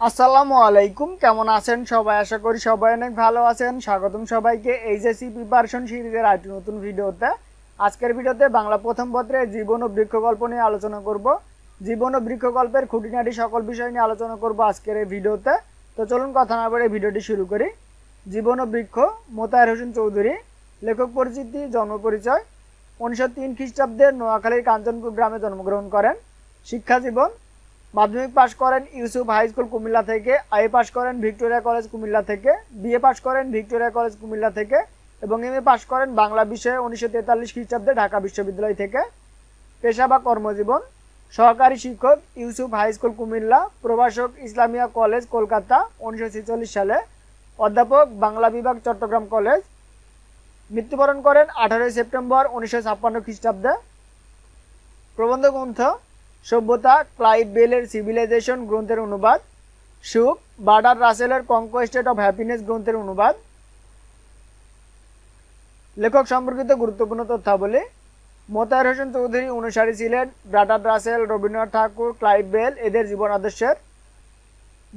আসসালামু আলাইকুম, কেমন আছেন সবাই? আশা করি সবাই অনেক ভালো আছেন। স্বাগতম সবাইকে এইচএসসি প্রিপারেশন সিরিজের আরেকটি নতুন ভিডিওতে। আজকের ভিডিওতে বাংলা প্রথম পত্রে জীবন ও বৃক্ষকল্প নিয়ে আলোচনা করব। জীবন ও বৃক্ষকল্পের খুঁটিনাটি সকল বিষয় নিয়ে আলোচনা করব আজকের এই ভিডিওতে। তো চলুন কথা না বলে ভিডিওটি শুরু করি। জীবন ও বৃক্ষ, মোতায়ের হোসেন চৌধুরী, লেখক পরিচিতি, জন্ম পরিচয়, উনিশশো তিন খ্রিস্টাব্দে নোয়াখালীর কাঞ্চনপুর গ্রামে জন্মগ্রহণ করেন। শিক্ষা জীবন মাধ্যমিক পাশ করেন ইউসুফ হাই স্কুল কুমিল্লা থেকে আইএ পাশ করেন ভিক্টোরিয়া কলেজ কুমিল্লা থেকে বিএ পাশ করেন ভিক্টোরিয়া কলেজ কুমিল্লা থেকে এবং এম এ পাশ করেন বাংলা বিষয়ে উনিশশো তেতাল্লিশ খ্রিস্টাব্দে ঢাকা বিশ্ববিদ্যালয় থেকে। পেশা বা কর্মজীবন, সহকারী শিক্ষক ইউসুফ হাই স্কুল কুমিল্লা, প্রভাষক ইসলামিয়া কলেজ কলকাতা উনিশশো ছেচল্লিশ সালে, অধ্যাপক বাংলা বিভাগ চট্টগ্রাম কলেজ। মৃত্যুবরণ করেন আঠারোই সেপ্টেম্বর উনিশশো ছাপ্পান্ন খ্রিস্টাব্দে। প্রবন্ধ গ্রন্থ সভ্যতা, ক্লাইভ বেলের সিভিলাইজেশন গ্রন্থের অনুবাদ, সুখ, বার্ডার রাসেলের কনকোয়েস্টেড অফ হ্যাপিনেস গ্রন্থের অনুবাদ, লেখক সম্পর্কিত গুরুত্বপূর্ণ তথ্যাবলী, মোতায়ের হোসেন চৌধুরী অনুসারী ছিলেন, ব্রাডার Russell, Rabindranath Thakur, Clive Bell, এদের জীবন আদর্শের।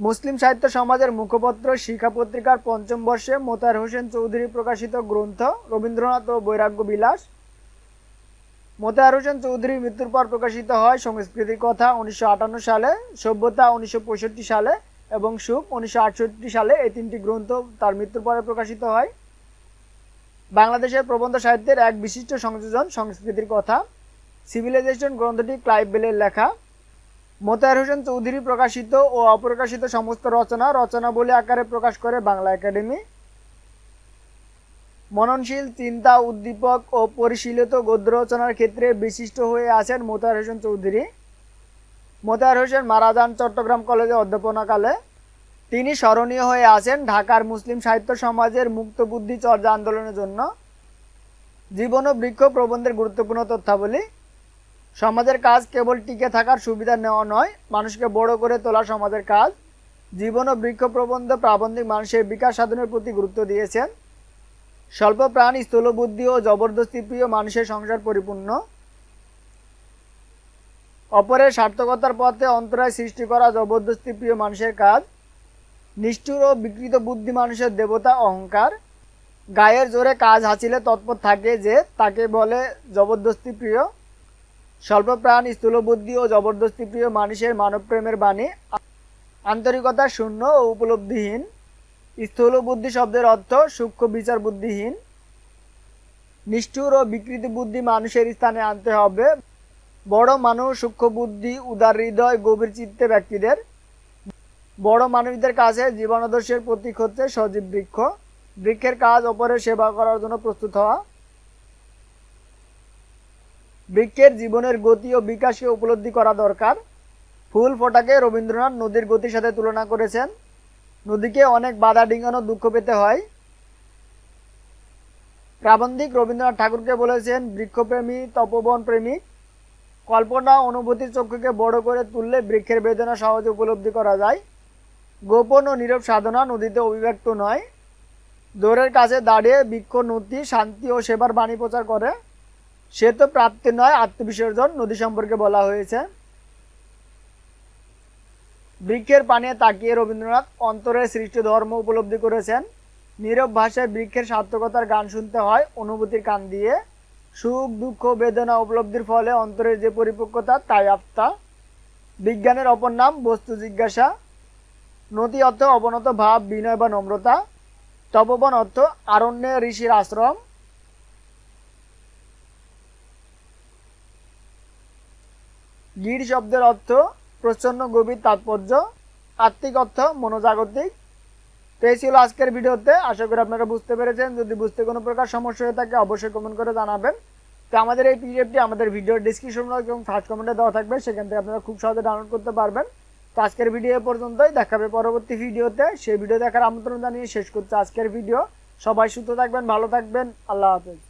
মুসলিম সাহিত্য সমাজের মুখপত্র শিক্ষা পত্রিকার পঞ্চম বর্ষে মোতায়ের হোসেন চৌধুরী প্রকাশিত গ্রন্থ রবীন্দ্রনাথ ও বৈরাগ্য বিলাস। মোতাহার হোসেন চৌধুরী মৃত্যুর পর প্রকাশিত হয় সংস্কৃতির কথা উনিশশো আটান্ন সালে, সভ্যতা উনিশশো পঁয়ষট্টি সালে এবং সুখ উনিশশো আটষট্টি সালে এই তিনটি গ্রন্থ তার মৃত্যুর পরে প্রকাশিত হয়। বাংলাদেশের প্রবন্ধ সাহিত্যের এক বিশিষ্ট সংযোজন সংস্কৃতির কথা। সিভিলাইজেশন গ্রন্থটি ক্লাইভ বেলের লেখা। মোতাহার হোসেন চৌধুরী প্রকাশিত ও অপ্রকাশিত সমস্ত রচনা রচনাবলী আকারে প্রকাশ করে বাংলা একাডেমি। মননশীল, চিন্তা উদ্দীপক ও পরিশীলিত গদ্য রচনার ক্ষেত্রে বিশিষ্ট হয়ে আছেন মোতাহার হোসেন চৌধুরী। মোতাহার হোসেন মারা যান চট্টগ্রাম কলেজে অধ্যাপনাকালে। তিনি স্মরণীয় হয়ে আছেন ঢাকার মুসলিম সাহিত্য সমাজের মুক্ত বুদ্ধি চর্চা আন্দোলনের জন্য। জীবন ও বৃক্ষ প্রবন্ধের গুরুত্বপূর্ণ তথ্যাবলী। সমাজের কাজ কেবল টিকে থাকার সুবিধা নেওয়া নয়, মানুষকে বড় করে তোলা সমাজের কাজ। জীবন ও বৃক্ষ প্রবন্ধ প্রাবন্ধিক মানুষের বিকাশ সাধনের প্রতি গুরুত্ব দিয়েছেন। স্বল্প প্রাণ স্থূলবুদ্ধি ও জবরদস্তি প্রিয় মানুষের সংসার পরিপূর্ণ। অপরের সার্থকতার পথে অন্তরায় সৃষ্টি করা জবরদস্তি প্রিয় মানুষের কাজ। নিষ্ঠুর ও বিকৃত বুদ্ধি মানুষের দেবতা অহংকার। গায়ের জোরে কাজ হাসিলে তৎপর থাকে যে তাকে বলে জবরদস্তি প্রিয়। স্বল্প প্রাণ স্থূলবুদ্ধি ও জবরদস্তি প্রিয় মানুষের মানবপ্রেমের বাণী আন্তরিকতা শূন্য ও উপলব্ধিহীন। স্থূল বুদ্ধি শব্দের অর্থ সূক্ষ্ম বিচার বুদ্ধিহীন। নিষ্ঠুর ও বিকৃতি বুদ্ধি মানুষের স্থানে আনতে হবে। বড় মানুষ সূক্ষ্ম বুদ্ধি, উদার হৃদয়, গভীর চিত্তে ব্যক্তিদের। বড় মানুষদের কাছে জীবনাদর্শের প্রতীক হচ্ছে সজীব বৃক্ষ। বৃক্ষের কাজ অপরের সেবা করার জন্য প্রস্তুত হওয়া। বৃক্ষের জীবনের গতি ও বিকাশকে উপলব্ধি করা দরকার। ফুল ফোটাকে রবীন্দ্রনাথ নদীর গতির সাথে তুলনা করেছেন। নদীকে অনেক বাধা ডিঙানো দুঃখ পেতে হয়। প্রাবন্ধিক রবীন্দ্রনাথ ঠাকুরকে বলেছেন, বৃক্ষপ্রেমী, তপবন প্রেমিক কল্পনা অনুভূতির চক্ষুকে বড় করে তুললে বৃক্ষের বেদনা সহজে উপলব্ধি করা যায়। গোপন ও নীরব সাধনা নদীতে অভিব্যক্ত নয়। দৌড়ের কাছে দাঁড়িয়ে বৃক্ষ, নদী, শান্তি ও সেবার বাণী প্রচার করে। সে তো প্রাপ্তি নয়, আত্মবিসর্জন, নদী সম্পর্কে বলা হয়েছে। বৃক্ষের পানে তাকিয়ে রবীন্দ্রনাথ অন্তরের সৃষ্টি ধর্ম উপলব্ধি করেছেন। নীরব ভাষায় বৃক্ষের সার্থকতার গান শুনতে হয়, অনুভূতির কান দিয়ে। সুখ, দুঃখ, বেদনা উপলব্ধির ফলে অন্তরের যে পরিপক্কতা, তাই আত্মা। বিজ্ঞানের অপর নাম বস্তু জিজ্ঞাসা। নতি অর্থ অবনত ভাব, বিনয় বা নম্রতা। তপবন অর্থ আরণ্যে ঋষির আশ্রম। গির শব্দের অর্থ প্রচ্ছন্ন গভীর তাৎপর্য, আত্মিক অর্থ, মনোজাগতিক। তো এই ছিল আজকের ভিডিওতে। আশা করি আপনারা বুঝতে পেরেছেন। যদি বুঝতে কোনো প্রকার সমস্যা হয়ে থাকে, অবশ্যই কমেন্ট করে জানাবেন। তো আমাদের এই পিডিএফটি আমাদের ভিডিওর ডিসক্রিপশন এবং ফার্স্ট কমেন্টে দেওয়া থাকবে। সেখান থেকে আপনারা খুব সহজে ডাউনলোড করতে পারবেন। তো আজকের ভিডিও পর্যন্তই। দেখাবে পরবর্তী ভিডিওতে সেই ভিডিও দেখার আমন্ত্রণ জানিয়ে শেষ করছে আজকের ভিডিও সবাই সুস্থ থাকবেন, ভালো থাকবেন। আল্লাহ হাফেজ।